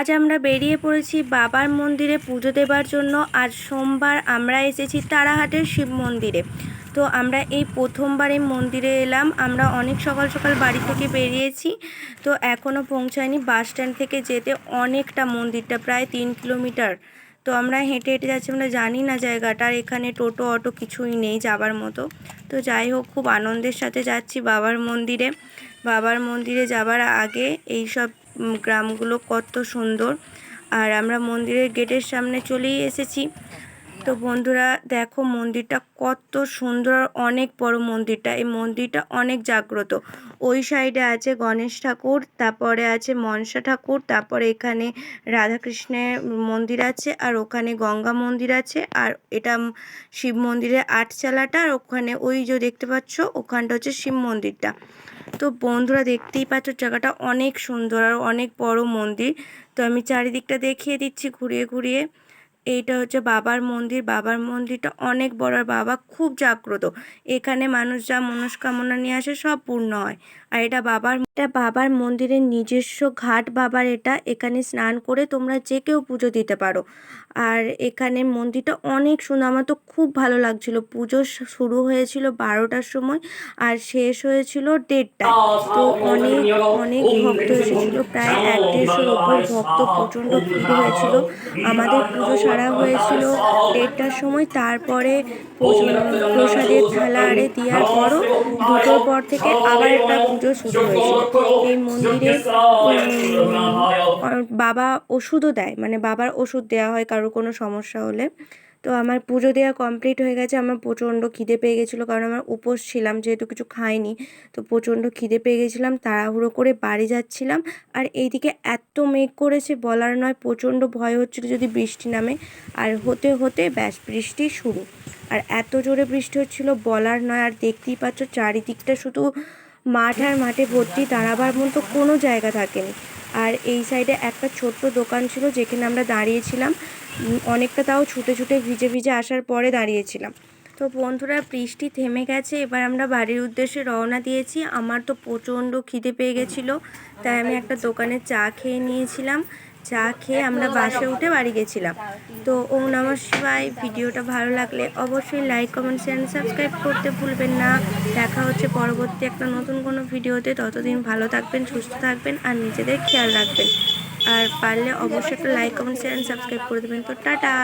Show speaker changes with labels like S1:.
S1: আজ আমরা বেরিয়ে পড়েছি বাবার মন্দিরে পুজো দেবার জন্য। আজ সোমবার আমরা এসেছি তারাহাটের শিব মন্দিরে। তো আমরা এই প্রথমবার এই মন্দিরে এলাম। আমরা অনেক সকাল সকাল বাড়ি থেকে বেরিয়েছি। তো এখনও পৌঁছায়নি বাস স্ট্যান্ড থেকে যেতে অনেকটা মন্দিরটা, প্রায় তিন কিলোমিটার। তো আমরা হেঁটে হেঁটে যাচ্ছি, আমরা জানি না জায়গাটা। আর এখানে টোটো, অটো কিছুই নেই যাবার মতো। তো যাই হোক, খুব আনন্দের সাথে যাচ্ছি বাবার মন্দিরে। বাবার মন্দিরে যাবার আগে এই সব গ্রামগুলো কত সুন্দর। আর আমরা মন্দিরের গেটের সামনে চলেই এসেছি। তো বন্ধুরা, দেখো মন্দিরটা কত সুন্দর অনেক বড় মন্দিরটা। এই মন্দিরটা অনেক জাগ্রত। ওই সাইডে আছে গণেশ ঠাকুর, তারপরে আছে মনসা ঠাকুর, তারপরে এখানে রাধাকৃষ্ণের মন্দির আছে, আর ওখানে গঙ্গা মন্দির আছে, আর এটা শিব মন্দিরের আটচালাটা, আর ওখানে ওই যে দেখতে পাচ্ছ, ওখানটা হচ্ছে শিব মন্দিরটা। তো বন্ধুরা দেখতেই পাচ্ছ জায়গাটা অনেক সুন্দর আর অনেক বড় মন্দির। তো আমি চারিদিকটা দেখিয়ে দিচ্ছি ঘুরিয়ে ঘুরিয়ে। এইটা হচ্ছে বাবার মন্দির। বাবার মন্দিরটা অনেক বড় আর বাবা খুব জাগ্রত। এখানে মানুষ যা মনস্কামনা নিয়ে আসে সব পূর্ণ হয়। আর এটা বাবার এটা বাবার মন্দিরের নিজস্ব ঘাট বাবার এটা এখানে স্নান করে তোমরা যে কেউ পুজো দিতে পারো আর এখানে মন্দিরটা অনেক সুন্দর আমার তো খুব ভালো লাগছিল পুজো শুরু হয়েছিল বারোটার সময় আর শেষ হয়েছিল দেড়টায় তো অনেক অনেক ভক্ত এসেছিল প্রায় এক দেড়শোর ওপর ভক্ত প্রচণ্ড ভিড় হয়েছিল আমাদের পুজো সারা হয়েছিল দেড়টার সময় তারপরে প্রসাদের থালা আরে দেওয়ার পরও দুটোর পর থেকে আবার একটা পুজো শুরু হয়েছিল এই মন্দিরে বাবা ওষুধও দেয় মানে বাবার ওষুধ দেওয়া হয়, কারোর কোনো সমস্যা হলে। তো আমার পুজো দেওয়া কমপ্লিট হয়ে গেছে, আমার প্রচণ্ড খিদে পেয়ে গেছিল, কারণ আমার উপোস ছিলাম, যেহেতু কিছু খাইনি, তো প্রচণ্ড খিদে পেয়ে গেছিলাম, তাড়াহুড়ো করে বাড়ি যাচ্ছিলাম। আর এইদিকে এত মেঘ করেছে বলার নয়, প্রচণ্ড ভয় হচ্ছিল যদি বৃষ্টি নামে। আর হতে হতে ব্যাস, বৃষ্টি শুরু। আর এত জোরে বৃষ্টি হচ্ছিল বলার নয়, আর দেখতেই পাচ্ছ চারিদিকটা শুধু মাঠ আর মাঠে ভর্তি দাঁড়াবার মতো কোনো জায়গা থাকেনি। আর এই সাইডে একটা ছোট্ট দোকান ছিল যেখানে আমরা দাঁড়িয়েছিলাম। অনেকটা তাও ছুটে ছুটে ভিজে ভিজে আসার পরে দাঁড়িয়েছিলাম। তো বন্ধুরা, বৃষ্টি থেমে গেছে, এবার আমরা বাড়ির উদ্দেশ্যে রওনা দিয়েছি। আমার তো প্রচণ্ড খিদে পেয়ে গেছিল, তাই আমি একটা দোকানে চা খেয়ে নিয়েছিলাম। চা খেয়ে আমরা বাসে উঠে বাড়ি গেছিলাম। তো ও নমঃ ভিডিওটা ভালো লাগলে অবশ্যই লাইক কমেন্ট শেয়ার সাবস্ক্রাইব করতে ভুলবেন না। দেখা হচ্ছে পরবর্তী একটা নতুন কোনো ভিডিওতে। ততদিন ভালো থাকবেন, সুস্থ থাকবেন আর নিজেদের খেয়াল রাখবেন। আর পারলে অবশ্যই একটা লাইক কমেন্ট শেয়ার সাবস্ক্রাইব করে দেবেন। তো টাটা!